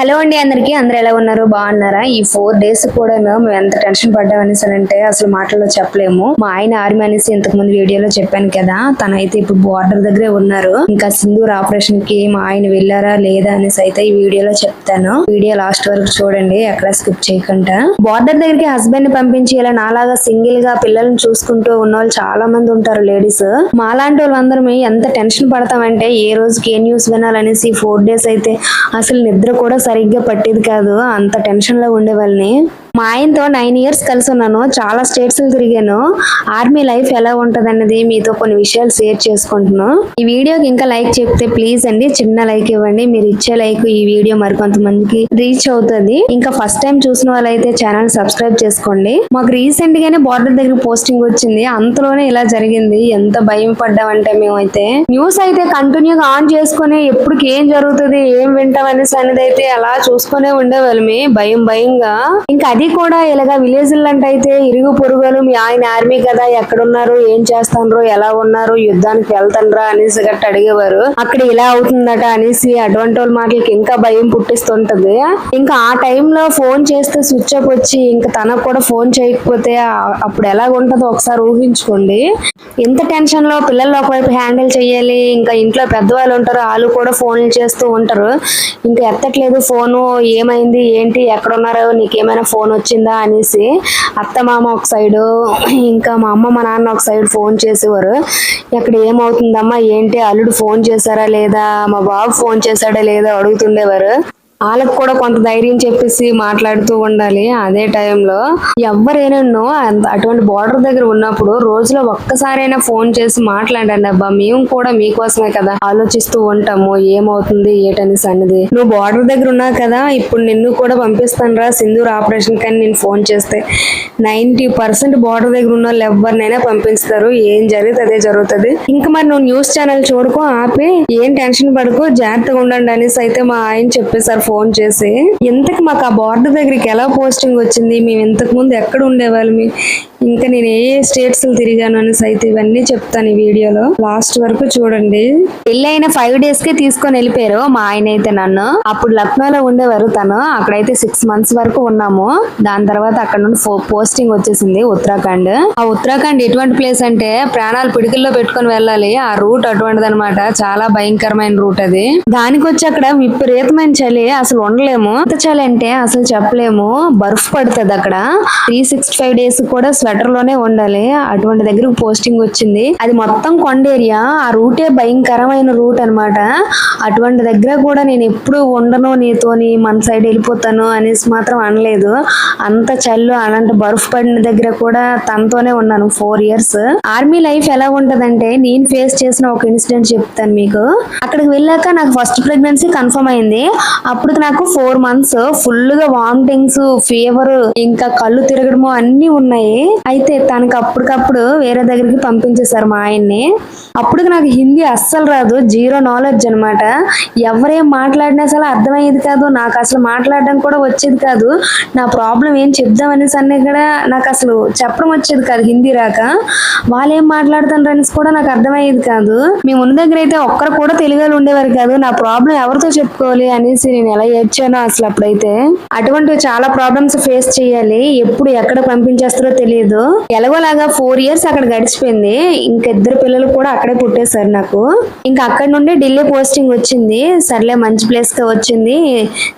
Hello అండి అందరికీ. అందరు ఎలా ఉన్నారు? బాగున్నారా? ఈ ఫోర్ డేస్ కూడా మేము ఎంత టెన్షన్ పడ్డాం అనేసి అంటే అసలు మాటల్లో చెప్పలేము. మా ఆయన ఆర్మీ అనేసి ఇంతకు ముందు వీడియోలో చెప్పాను కదా తనైతే ఇప్పుడు బార్డర్ దగ్గరే ఉన్నారు. ఇంకా సింధూర్ ఆపరేషన్కి మా ఆయన వెళ్ళారా లేదా అనేసి అయితే ఈ వీడియోలో చెప్తాను. వీడియో లాస్ట్ వరకు చూడండి ఎక్కడ స్కిప్ చేయకుండా. బార్డర్ దగ్గరికి హస్బెండ్ని పంపించి ఇలా నాలాగా సింగిల్గా పిల్లల్ని చూసుకుంటూ ఉన్న వాళ్ళు చాలా మంది ఉంటారు లేడీస్. మాలాంటి వాళ్ళందరం ఎంత టెన్షన్ పడతామంటే ఏ రోజుకి ఏ న్యూస్ వినాలనేసి ఫోర్ డేస్ అయితే అసలు నిద్ర కూడా సరిగ్గా పట్టేది కాదు. అంత టెన్షన్లో ఉండే ఉండేవాళ్ళని మా ఆయనతో నైన్ ఇయర్స్ కలిసి ఉన్నాను. చాలా స్టేట్స్ తిరిగాను. ఆర్మీ లైఫ్ ఎలా ఉంటది అన్నది మీతో కొన్ని విషయాలు షేర్ చేసుకుంటున్నాను ఈ వీడియోకి ఇంకా లైక్ చెప్తే ప్లీజ్ అండి చిన్న లైక్ ఇవ్వండి. మీరు ఇచ్చే లైక్ ఈ వీడియో మరి కొంతమందికి రీచ్ అవుతుంది. ఇంకా ఫస్ట్ టైం చూసిన వాళ్ళైతే ఛానల్ సబ్స్క్రైబ్ చేసుకోండి. మాకు రీసెంట్ గానే బార్డర్ దగ్గర పోస్టింగ్ వచ్చింది. అంతలోనే ఇలా జరిగింది. ఎంత భయం పడ్డామంటే మేమైతే. న్యూస్ అయితే కంటిన్యూగా ఆన్ చేసుకుని ఎప్పటికి ఏం జరుగుతుంది ఏం వింటాం అనేసి అనేది అయితే అలా చూసుకునే ఉండేవాళ్ళమే. భయం భయంగా. ఇంకా అది కూడా ఇలాగా విలేజ్ అంటే అయితే ఇరుగు పొరుగులు మీ ఆయన ఆర్మీ కదా ఎక్కడున్నారు ఏం చేస్తాండ్రు ఎలా ఉన్నారు యుద్ధానికి వెళ్తాండ్రా అనేసి గట్ట అడిగేవారు. అక్కడ ఇలా అవుతుందట అనేసి అటువంటి వాళ్ళ మాటలకి ఇంకా భయం పుట్టిస్తుంటది. ఇంకా ఆ టైంలో ఫోన్ చేస్తే స్విచ్ ఆఫ్ వచ్చి ఇంకా తనకు కూడా ఫోన్ చేయకపోతే అప్పుడు ఎలా ఉంటుందో ఒకసారి ఊహించుకోండి. ఎంత టెన్షన్లో పిల్లలు ఒకవైపు హ్యాండిల్ చేయాలి ఇంకా ఇంట్లో పెద్దవాళ్ళు ఉంటారు వాళ్ళు కూడా ఫోన్లు చేస్తూ ఉంటారు. ఇంకా ఎత్తట్లేదు ఫోను ఏమైంది ఏంటి ఎక్కడ ఉన్నారో నీకేమైనా ఫోన్ వచ్చిందా అనేసి అత్త మామ ఒక సైడు ఇంకా మా అమ్మ మా నాన్న ఒక సైడ్ ఫోన్ చేసేవారు. ఇక్కడ ఏమవుతుందమ్మా ఏంటి అల్లుడు ఫోన్ చేశారా లేదా మా బాబు ఫోన్ చేశాడా లేదా అడుగుతుండేవారు. వాళ్ళకి కూడా కొంత ధైర్యం చెప్పేసి మాట్లాడుతూ ఉండాలి. అదే టైంలో ఎవరైనా అటువంటి బార్డర్ దగ్గర ఉన్నప్పుడు రోజులో ఒక్కసారైనా ఫోన్ చేసి మాట్లాడండి అబ్బా మేము కూడా మీకోసమే కదా ఆలోచిస్తూ ఉంటాము. ఏమవుతుంది ఏటనేసి అన్నది నువ్వు బార్డర్ దగ్గర ఉన్నావు కదా ఇప్పుడు నిన్ను కూడా పంపిస్తాను రా. సింధూర్ ఆపరేషన్ కానీ నేను ఫోన్ చేస్తే నైన్టీ పర్సెంట్ బార్డర్ దగ్గర ఉన్న వాళ్ళు ఎవరినైనా పంపిస్తారు. ఏం జరిగితే అదే జరుగుతుంది. ఇంకా మరి నువ్వు న్యూస్ ఛానల్ చూడుకో ఆపి ఏం టెన్షన్ పడుకో జాగ్రత్తగా ఉండండి అనేసి అయితే మా ఆయన చెప్పేశారు ఫోన్ చేసి ఇంతకు మాకు ఆ బార్డర్ దగ్గరికి ఎలా పోస్టింగ్ వచ్చింది? మేము ఇంతకు ముందు ఎక్కడ ఉండేవాళ్ళమి ఇంకా నేను ఏ ఏ స్టేట్స్ తిరిగాను? అనేసి అయితే ఇవన్నీ చెప్తాను ఈ వీడియోలో. లాస్ట్ వరకు చూడండి. పెళ్ళి అయిన ఫైవ్ డేస్ కే తీసుకొని వెళ్ళిపోయారు మా ఆయన అయితే నన్ను. అప్పుడు లక్నోలో ఉండేవారు తను. అక్కడైతే సిక్స్ మంత్స్ వరకు ఉన్నాము. దాని తర్వాత అక్కడ నుండి పోస్టింగ్ వచ్చేసింది ఉత్తరాఖండ్. ఆ ఉత్తరాఖండ్ ఎటువంటి ప్లేస్ అంటే ప్రాణాలు పిడికిల్లో పెట్టుకొని వెళ్ళాలి. ఆ రూట్ అటువంటిది అనమాట చాలా భయంకరమైన రూట్ అది. దానికి వచ్చి అక్కడ విపరీతమైన చలి అసలు ఉండలేము. ఎంత చలి అంటే అసలు చెప్పలేము. బర్ఫ్ పడుతుంది అక్కడ. త్రీ సిక్స్టీ ఫైవ్ డేస్ కూడా స్వెటర్లోనే ఉండాలి. అటువంటి దగ్గరకు పోస్టింగ్ వచ్చింది. అది మొత్తం కొండ ఏరియా. ఆ రూటే భయంకరమైన రూట్ అన్నమాట. అటువంటి దగ్గర కూడా నేను ఎప్పుడు ఉండను నీతోని మన సైడ్ వెళ్ళిపోతాను అనేసి మాత్రం అనలేదు. అంత చల్లు అలాంటి బర్ఫ్ పడిన దగ్గర కూడా తనతోనే ఉన్నాను ఫోర్ ఇయర్స్. ఆర్మీ లైఫ్ ఎలా ఉంటదంటే నేను ఫేస్ చేసిన ఒక ఇన్సిడెంట్ చెప్తాను మీకు. అక్కడికి వెళ్ళాక నాకు ఫస్ట్ ప్రెగ్నెన్సీ కన్ఫర్మ్ అయింది. అప్పుడు నాకు ఫోర్ మంత్స్ ఫుల్గా వామిటింగ్స్ ఫీవర్ ఇంకా కళ్ళు తిరగడము అన్ని ఉన్నాయి. అయితే తనకి అప్పటికప్పుడు వేరే దగ్గరికి పంపించేశారు మా ఆయన్ని. అప్పటికి నాకు హిందీ అస్సలు రాదు జీరో నాలెడ్జ్ అన్నమాట. ఎవరేం మాట్లాడినా అసలు అర్థమయ్యేది కాదు నాకు అసలు మాట్లాడడం కూడా వచ్చేది కాదు. నా ప్రాబ్లం ఏం చెప్దామనేసి అన్నీ కూడా నాకు అసలు చెప్పడం వచ్చేది కాదు హిందీ రాక. వాళ్ళు ఏం మాట్లాడుతున్నారు అనేసి కూడా నాకు అర్థమయ్యేది కాదు. మేము ఉన్న దగ్గర అయితే ఒక్కరు కూడా తెలుగులో ఉండేవారు కాదు. నా ప్రాబ్లం ఎవరితో చెప్పుకోవాలి అనేసి నేను చాలా ఏడ్చాను అసలు అప్పుడైతే. అటువంటి చాలా ప్రాబ్లమ్స్ ఫేస్ చేయాలి. ఎప్పుడు ఎక్కడ పంపించేస్తారో తెలియదు. ఎలాగోలాగా ఫోర్ ఇయర్స్ అక్కడ గడిచిపోయింది. ఇంకా ఇద్దరు పిల్లలు కూడా అక్కడే పుట్టేశారు నాకు. ఇంకా అక్కడ నుండి ఢిల్లీ పోస్టింగ్ వచ్చింది. సర్లే మంచి ప్లేస్గా వచ్చింది.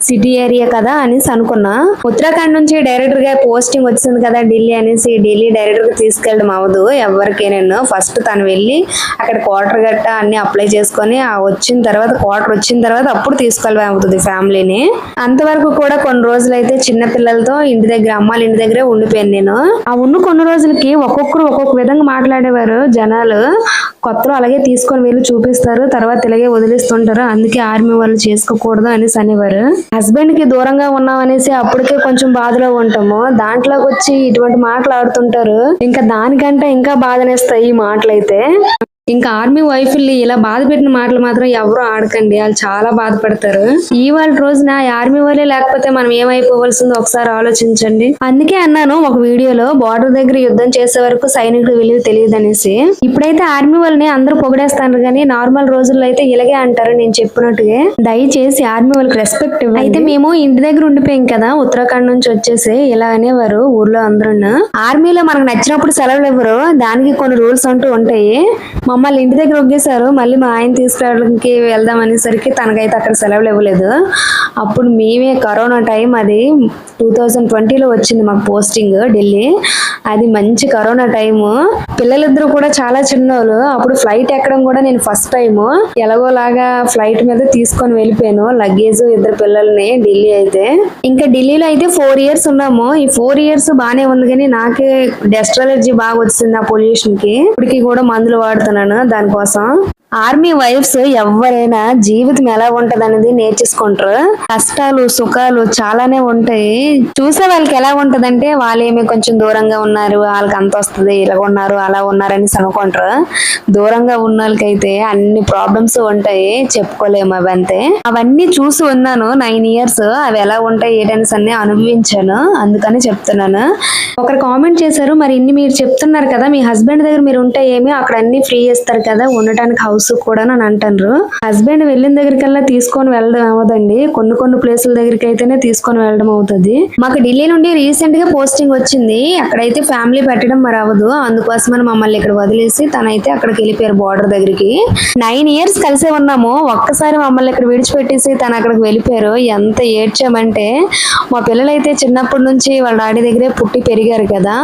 సిటీ ఏరియా కదా అనేసి అనుకున్నా. ఉత్తరాఖండ్ నుంచి డైరెక్టర్గా పోస్టింగ్ వచ్చింది కదా ఢిల్లీ అనేసి. ఢిల్లీ డైరెక్టర్గా తీసుకెళ్ళడం అవ్వదు. ఎవరికే నేను ఫస్ట్ తను వెళ్ళి అక్కడ క్వార్టర్ గట్ట అన్ని అప్లై చేసుకొని ఆ వచ్చిన తర్వాత క్వార్టర్ వచ్చిన తర్వాత అప్పుడు తీసుకెళ్ళడం అవుతుంది ఫ్యామిలీని. అంతవరకు కూడా కొన్ని రోజులు అయితే చిన్న పిల్లలతో ఇంటి దగ్గర అమ్మాళ్ళ ఇంటి దగ్గరే ఉండిపోయాను నేను. ఆ ఉన్న కొన్ని రోజులకి ఒక్కొక్కరు ఒక్కొక్క విధంగా మాట్లాడేవారు జనాలు. కొత్తలో అలాగే తీసుకొని వెళ్ళి చూపిస్తారు తర్వాత ఇలాగే వదిలేస్తుంటారు. అందుకే ఆర్మీ వాళ్ళు చేసుకోకూడదు అనేసి అనేవారు. హస్బెండ్కి దూరంగా ఉన్నాం అనేసి అప్పటికే కొంచెం బాధలో ఉంటాము. దాంట్లోకి వచ్చి ఇటువంటి మాటలు ఆడుతుంటారు. ఇంకా దానికంటే ఇంకా బాధనేస్తాయి ఈ మాటలైతే. ఇంకా ఆర్మీ వైఫుల్ని ఇలా బాధ పెట్టిన మాటలు మాత్రం ఎవరు ఆడకండి. వాళ్ళు చాలా బాధపడతారు. ఇవాళ రోజున ఆర్మీ వాళ్ళే లేకపోతే మనం ఏమైపోవలసిందో ఒకసారి ఆలోచించండి. అందుకే అన్నాను ఒక వీడియోలో బార్డర్ దగ్గర యుద్ధం చేసే వరకు సైనికుడు విలువ తెలియదు అనేసి. ఇప్పుడైతే ఆర్మీ వాళ్ళని అందరూ పొగిడేస్తాను కానీ నార్మల్ రోజుల్లో అయితే ఇలాగే అంటారు నేను చెప్పినట్టుగా. దయచేసి ఆర్మీ వాళ్ళకి రెస్పెక్ట్ అయితే మేము ఇంటి దగ్గర ఉండిపోయాం కదా ఉత్తరాఖండ్ నుంచి వచ్చేసి ఇలా అనేవారు ఊర్లో అందరూ ఆర్మీలో మనకు నచ్చినప్పుడు సెలవులు ఇవ్వరు. దానికి కొన్ని రూల్స్ అంటూ ఉంటాయి. మమ్మల్ని మళ్ళీ ఇంటి దగ్గర ఒగ్గేశారు మళ్ళీ మా ఆయన తీసుకురావడానికి వెళ్దాం అనేసరికి తనకైతే అక్కడ సెలవులు ఇవ్వలేదు. అప్పుడు మేమే కరోనా టైం అది టూ థౌజండ్ ట్వంటీలో వచ్చింది మాకు పోస్టింగ్ ఢిల్లీ. అది మంచి కరోనా టైము. పిల్లలిద్దరూ కూడా చాలా చిన్నోళ్ళు. అప్పుడు ఫ్లైట్ ఎక్కడం కూడా నేను ఫస్ట్ టైం ఎలాగోలాగా ఫ్లైట్ మీద తీసుకొని వెళ్ళిపోయాను. లగేజ్ ఇద్దరు పిల్లల్ని ఢిల్లీ అయితే. ఇంకా ఢిల్లీలో అయితే ఫోర్ ఇయర్స్ ఉన్నాము. ఈ ఫోర్ ఇయర్స్ బాగానే ఉంది కానీ నాకే డస్ట్ అలర్జీ బాగా వచ్చింది ఆ పొల్యూషన్కి ఇప్పటికి కూడా మందులు వాడుతున్నాను. దానికోసం. ఆర్మీ వైఫ్స్ ఎవరైనా జీవితం ఎలా ఉంటది అనేది నేర్చేసుకుంటారు. కష్టాలు సుఖాలు చాలానే ఉంటాయి. చూసే వాళ్ళకి ఎలా ఉంటదంటే వాళ్ళేమి కొంచెం దూరంగా ఉన్నారు వాళ్ళకి అంత వస్తుంది ఇలా ఉన్నారు అలా ఉన్నారని అనుకుంటారు దూరంగా ఉన్న వాళ్ళకైతే అన్ని ప్రాబ్లమ్స్ ఉంటాయి చెప్పుకోలేము అవంతే. అవన్నీ చూసి ఉన్నాను నైన్ ఇయర్స్ అవి ఎలా ఉంటాయి ఏటైనా అన్ని అనుభవించాను అందుకని చెప్తున్నాను. ఒకరు కామెంట్ చేశారు మరి ఇన్ని మీరు చెప్తున్నారు కదా మీ హస్బెండ్ దగ్గర మీరు ఉంటే ఏమి అక్కడ అన్ని ఫ్రీ ఇస్తారు కదా ఉండటానికి హౌస్ కూడా అని అంటారు హస్బెండ్ వెళ్ళిన దగ్గరికల్లా తీసుకొని వెళ్ళడం అవ్వదండి. కొన్ని కొన్ని ప్లేసుల దగ్గరికి అయితేనే తీసుకొని వెళ్ళడం అవుతుంది. మాకు ఢిల్లీ నుండి రీసెంట్గా పోస్టింగ్ వచ్చింది. అక్కడైతే ఫ్యామిలీ పెట్టడం మరి అవ్వదు. అందుకోసమని మమ్మల్ని ఇక్కడ వదిలేసి తనైతే అక్కడికి వెళ్ళిపోయారు బార్డర్ దగ్గరికి. నైన్ ఇయర్స్ కలిసే ఉన్నాము. ఒక్కసారి మమ్మల్ని ఇక్కడ విడిచిపెట్టేసి తను అక్కడికి వెళ్ళిపోయారు. ఎంత ఏడ్చామంటే మా పిల్లలైతే చిన్నప్పటి నుంచి వాళ్ళ డాడీ దగ్గరే పుట్టి పెరిగారు కదా.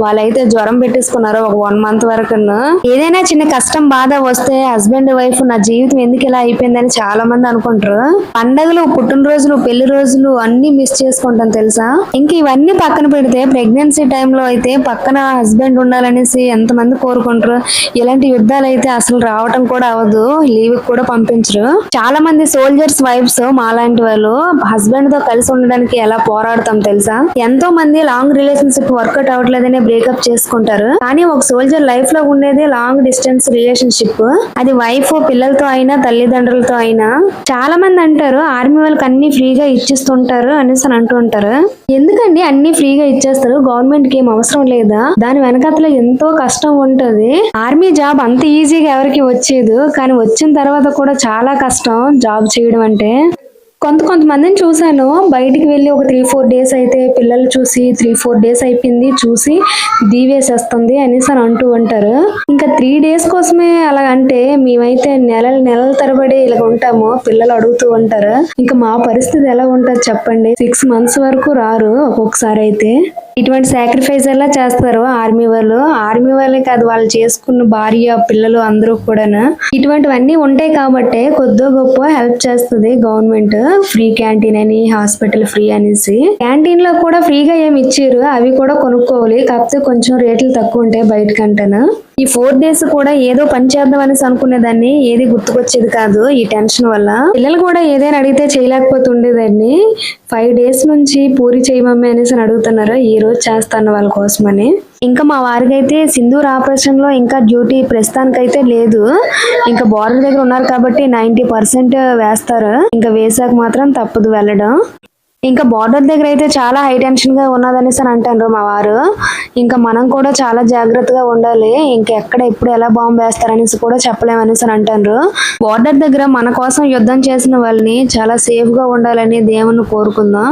వాళ్ళైతే జ్వరం పెట్టేసుకున్నారు ఒక వన్ మంత్ వరకు ఏదైనా చిన్న కష్టం బాధ వస్తే హస్బెండ్ వైఫ్ నా జీవితం ఎందుకు ఇలా అయిపోయిందని చాలా మంది అనుకుంటారు. పండగలు పుట్టినరోజులు పెళ్ళి రోజులు అన్ని మిస్ చేసుకుంటాం తెలుసా? ఇంకా ఇవన్నీ పక్కన పెడితే ప్రెగ్నెన్సీ టైంలో అయితే పక్కన హస్బెండ్ ఉండాలనేసి ఎంతమంది కోరుకుంటారు. ఇలాంటి యుద్ధాలు అయితే అసలు రావటం కూడా అవ్వదు. లీవ్ కూడా పంపించరు. చాలా మంది సోల్జర్స్ వైఫ్స్ మాలాంటి వాళ్ళు హస్బెండ్తో కలిసి ఉండడానికి ఎలా పోరాడతాం తెలుసా? ఎంతో మంది లాంగ్ రిలేషన్షిప్ వర్కౌట్ అవ్వట్లేదని బ్రేకప్ చేసుకుంటారు. కానీ ఒక సోల్జర్ లైఫ్లో ఉండేది లాంగ్ డిస్టెన్స్ రిలేషన్షిప్ అది వైఫ్ పిల్లలతో అయినా తల్లిదండ్రులతో అయినా చాలా మంది అంటారు ఆర్మీ వాళ్ళకి అన్ని ఫ్రీగా ఇచ్చిస్తుంటారు అనేసి అని అంటూ ఉంటారు. ఎందుకండి అన్ని ఫ్రీగా ఇచ్చేస్తారు? గవర్నమెంట్కి ఏం అవసరం లేదా? దాని వెనకాతలో ఎంతో కష్టం ఉంటది. ఆర్మీ జాబ్ అంత ఈజీగా ఎవరికి వచ్చేది కానీ వచ్చిన తర్వాత కూడా చాలా కష్టం జాబ్ చేయడం అంటే. కొంత కొంతమందిని చూశాను బయటికి వెళ్ళి ఒక త్రీ ఫోర్ డేస్ అయితే పిల్లలు చూసి త్రీ ఫోర్ డేస్ అయిపోయింది చూసి దీవేసేస్తుంది అనేసి అని అంటూ ఉంటారు. ఇంకా త్రీ డేస్ కోసమే అలా అంటే మేమైతే నెలలు నెలల తరబడి ఇలా ఉంటాము. పిల్లలు అడుగుతూ ఉంటారు. ఇంకా మా పరిస్థితి ఎలా ఉంటుంది చెప్పండి. సిక్స్ మంత్స్ వరకు రారు ఒక్కొక్కసారి అయితే. ఇటువంటి సాక్రిఫైస్ ఎలా చేస్తారు ఆర్మీ వాళ్ళు? ఆర్మీ వాళ్ళే కాదు వాళ్ళు చేసుకున్న భార్య పిల్లలు అందరూ కూడాను. ఇటువంటివన్నీ ఉంటాయి కాబట్టి కొద్దో గొప్ప హెల్ప్ చేస్తుంది గవర్నమెంట్. ఫ్రీ క్యాంటీన్ అని హాస్పిటల్ ఫ్రీ అనేసి. క్యాంటీన్లో కూడా ఫ్రీగా ఏమి ఇచ్చారు. అవి కూడా కొనుక్కోవాలి. కాకపోతే కొంచెం రేట్లు తక్కువ ఉంటాయి బయట కంటేను ఈ ఫోర్ డేస్ కూడా ఏదో పని చేద్దాం అనేసి అనుకునేదాన్ని. ఏది గుర్తుకొచ్చేది కాదు ఈ టెన్షన్ వల్ల. పిల్లలు కూడా ఏదైనా అడిగితే చేయలేకపోతుండేదాన్ని ఫైవ్ డేస్ నుంచి పూరి చేయమమ్మే అనేసి అని అడుగుతున్నారు. ఈ రోజు చేస్తాను వాళ్ళ కోసమని. ఇంకా మా వారికి అయితే సింధూర్ ఆపరేషన్లో ఇంకా డ్యూటీ ప్రస్తుతానికైతే లేదు. ఇంకా బార్డర్ దగ్గర ఉన్నారు కాబట్టి నైన్టీ పర్సెంట్ వేస్తారు. ఇంకా వేసాక మాత్రం తప్పదు వెళ్ళడం. ఇంకా బార్డర్ దగ్గర అయితే చాలా హై టెన్షన్గా ఉన్నదనేసి అని అంటారు మా వారు. ఇంకా మనం కూడా చాలా జాగ్రత్తగా ఉండాలి. ఇంకా ఎక్కడ ఎప్పుడు ఎలా బాంబు వేస్తారనేసి కూడా చెప్పలేమనేసి అని అంటారు బార్డర్ దగ్గర మన కోసం యుద్ధం చేసిన వాళ్ళని చాలా సేఫ్గా ఉండాలని దేవుని కోరుకుందాం.